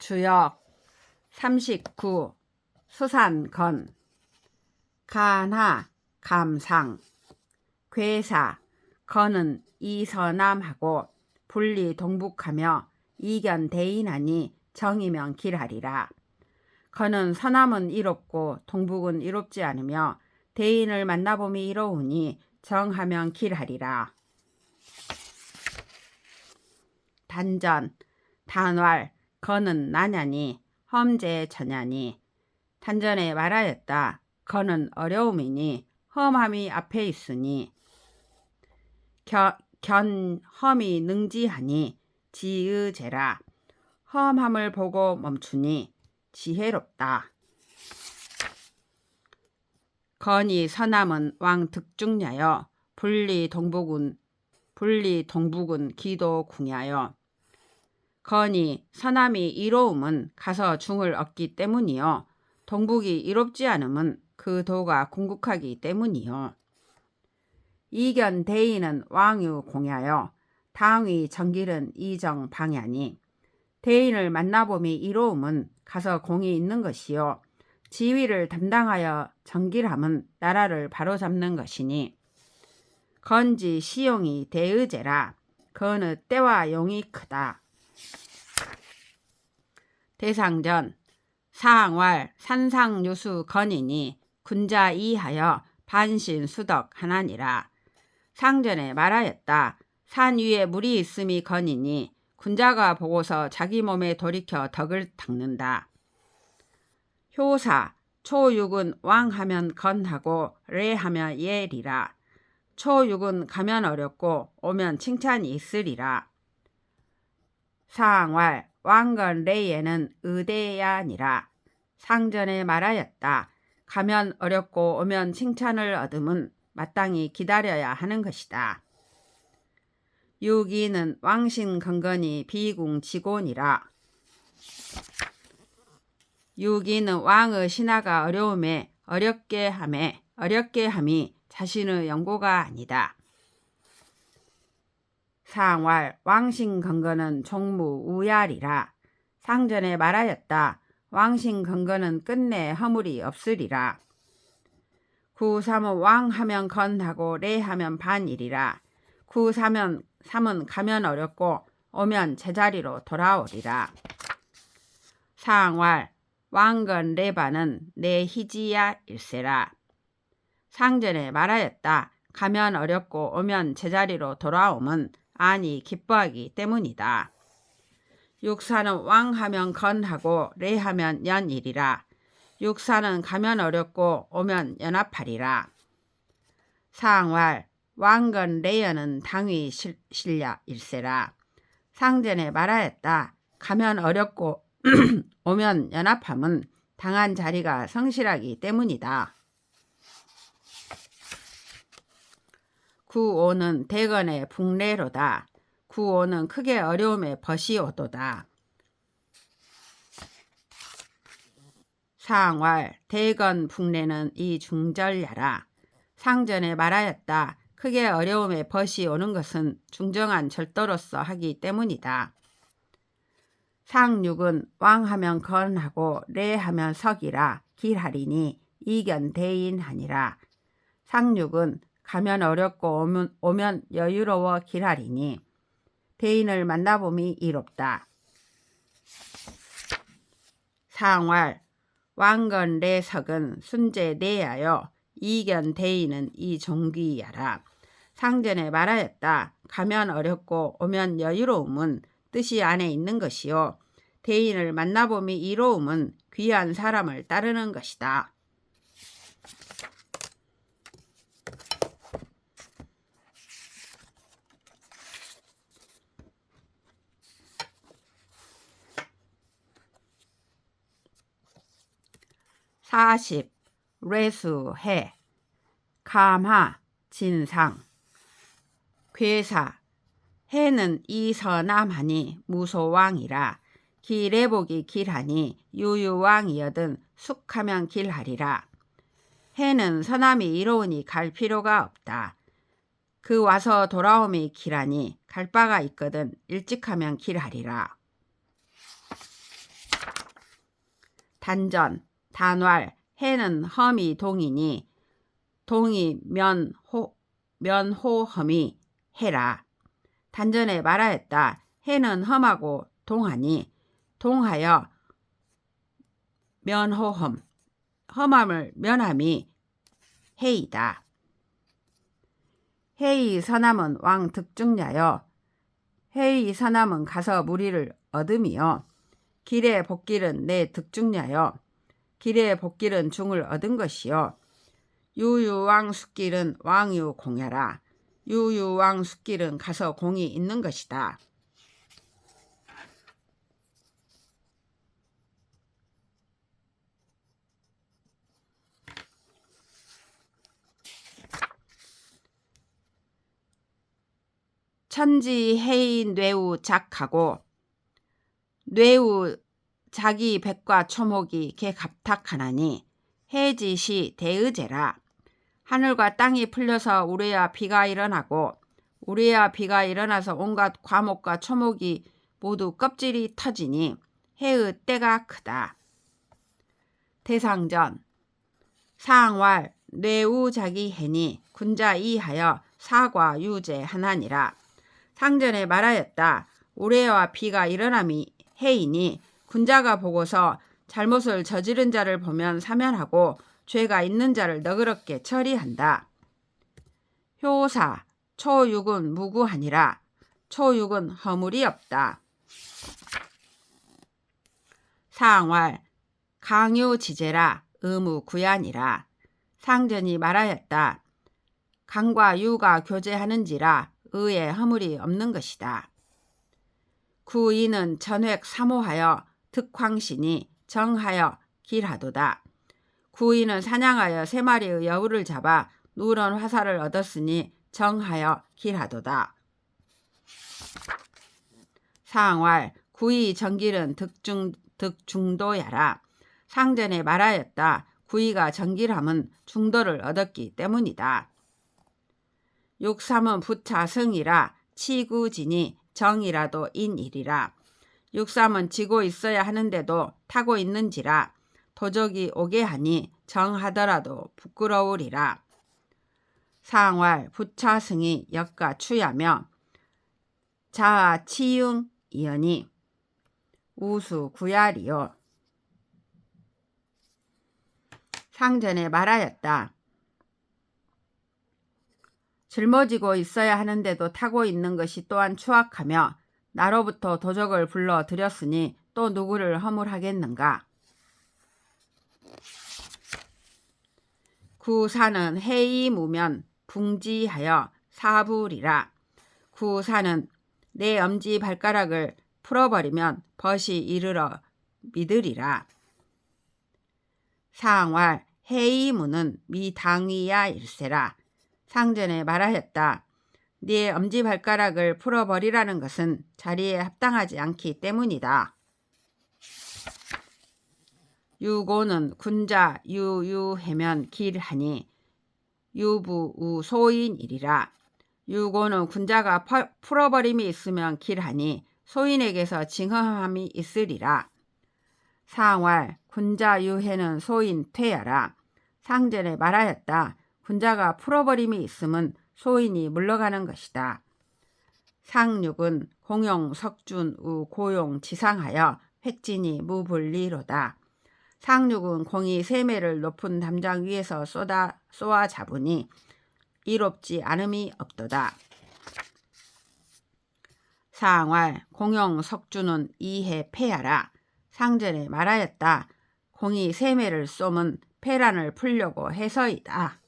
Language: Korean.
주역 39 수산건 간하 감상 괴사 건은 이서남하고 분리 동북하며 이견 대인하니 정이면 길하리라. 건은 서남은 이롭고 동북은 이롭지 않으며 대인을 만나봄이 이로우니 정하면 길하리라. 단전 단왈 건은 나냐니 험제 전야니 단전에 말하였다. 건은 어려움이니 험함이 앞에 있으니 겨, 견 험이 능지하니 지의제라 험함을 보고 멈추니 지혜롭다. 건이 서남은 왕 득중야여 분리 동북은 분리 동북은 기도 궁야여 건이 서남이 이로움은 가서 중을 얻기 때문이요. 동북이 이롭지 않음은 그 도가 궁극하기 때문이요. 이견 대인은 왕유 공야여 당위 정길은 이정 방야니. 대인을 만나봄이 이로움은 가서 공이 있는 것이요. 지위를 담당하여 정길함은 나라를 바로잡는 것이니. 건지 시용이 대의제라. 건의 때와 용이 크다. 대상전 사항왈 산상유수 건이니 군자 이하여 반신 수덕 하나니라. 상전에 말하였다. 산 위에 물이 있음이 건이니 군자가 보고서 자기 몸에 돌이켜 덕을 닦는다. 효사 초육은 왕하면 건하고 레하면 예리라. 초육은 가면 어렵고 오면 칭찬이 있으리라. 사항왈 왕건 레에는 의대야니라. 상전에 말하였다. 가면 어렵고 오면 칭찬을 얻음은 마땅히 기다려야 하는 것이다. 유기는 왕신 건건이 비궁 직원이라. 유기는 왕의 신하가 어려움에 어렵게 함에 어렵게 함이 자신의 연고가 아니다. 상왈 왕신 건건은 종무 우야리라. 상전에 말하였다. 왕신 건건은 끝내 허물이 없으리라. 구삼은 왕하면 건하고 레하면 반이리라. 구삼은 삼은 가면 어렵고 오면 제자리로 돌아오리라. 상왈 왕건 레바는 내 희지야 일세라. 상전에 말하였다. 가면 어렵고 오면 제자리로 돌아오면 아니 기뻐하기 때문이다. 육사는 왕하면 건하고 레하면 연일이라. 육사는 가면 어렵고 오면 연합하리라. 상왈 왕건 레연은 당위 실야 일세라. 상전에 말하였다. 가면 어렵고 오면 연합함은 당한 자리가 성실하기 때문이다. 구오는 대건의 북례로다. 구오는 크게 어려움에 벗이 오도다. 상왈 대건 북례는 이 중절야라. 상전에 말하였다. 크게 어려움에 벗이 오는 것은 중정한 절도로서 하기 때문이다. 상육은 왕하면 건하고 레하면 석이라 길하리니 이견 대인하니라. 상육은 가면 어렵고 오면, 오면 여유로워 길하리니 대인을 만나봄이 이롭다. 상활 왕건 레석은 순재 내야여 이견 대인은 이 종귀야라. 상전에 말하였다. 가면 어렵고 오면 여유로움은 뜻이 안에 있는 것이요. 대인을 만나봄이 이로움은 귀한 사람을 따르는 것이다. 사십. 레수해. 감하 진상. 괴사. 해는 이서남하니 무소왕이라. 길애복이 길하니 유유왕이여든 숙하면 길하리라. 해는 서남이 이로우니 갈 필요가 없다. 그 와서 돌아옴이 길하니 갈 바가 있거든 일찍하면 길하리라. 단전, 단왈, 해는 험이 동이니 동이 면호 면호험이 해라. 단전에 말하였다. 해는 험하고 동하니 동하여 면호험 험함을 면함이 해이다. 해이 서남은 왕 득중야여 해이 서남은 가서 무리를 얻음이요 길의 복길은 내 득중야여 길의 복길은 중을 얻은 것이요 유유왕 숫길은 왕유 공야라 유유왕 숫길은 가서 공이 있는 것이다. 천지 해이 뇌우 작하고 뇌우 자기 백과 초목이 개 갑탁하나니 해지시 대의제라 하늘과 땅이 풀려서 우레야 비가 일어나고 우레야 비가 일어나서 온갖 과목과 초목이 모두 껍질이 터지니 해의 때가 크다. 대상전 상왈 뇌우 자기 해니 군자 이하여 사과 유제 하나니라 상전에 말하였다. 우레와 비가 일어남이 해이니 군자가 보고서 잘못을 저지른 자를 보면 사면하고 죄가 있는 자를 너그럽게 처리한다. 효사 초육은 무구하니라. 초육은 허물이 없다. 상활 강요지제라 의무구야니라. 상전이 말하였다. 강과 유가 교제하는지라 의에 허물이 없는 것이다. 구이는 전획 사모하여 득황신이 정하여 길하도다. 구이는 사냥하여 세 마리의 여우를 잡아 누런 화살을 얻었으니 정하여 길하도다. 상활 구이 정길은 득중, 득중도야라. 상전에 말하였다. 구이가 정길함은 중도를 얻었기 때문이다. 육삼은 부차 승이라 치구진이 정이라도 인일이라. 육삼은 지고 있어야 하는데도 타고 있는지라 도적이 오게 하니 정하더라도 부끄러우리라. 상활 부차승이 역가 추야며 자아 치융 이연이 우수 구야리요. 상전에 말하였다. 짊어지고 있어야 하는데도 타고 있는 것이 또한 추악하며 나로부터 도적을 불러 들였으니 또 누구를 허물하겠는가. 구사는 해이 무면 붕지하여 사불이라. 구사는 내 엄지 발가락을 풀어버리면 벗이 이르러 믿으리라. 상활 해이무는 미당이야 일세라. 상전에 말하였다. 네 엄지발가락을 풀어버리라는 것은 자리에 합당하지 않기 때문이다. 유고는 군자 유유해면 길하니 유부우 소인이리라. 유고는 군자가 풀어버림이 있으면 길하니 소인에게서 징허함이 있으리라. 상활 군자 유해는 소인 퇴야라. 상전에 말하였다. 군자가 풀어버림이 있음은 소인이 물러가는 것이다. 상육은 공용 석준 우 고용 지상하여 획진이 무불리로다. 상육은 공이 세매를 높은 담장 위에서 쏟아 쏘아 잡으니 이롭지 않음이 없도다. 상활 공용 석주는 이해 패하라. 상전에 말하였다. 공이 세매를 쏘면 폐란을 풀려고 해서이다.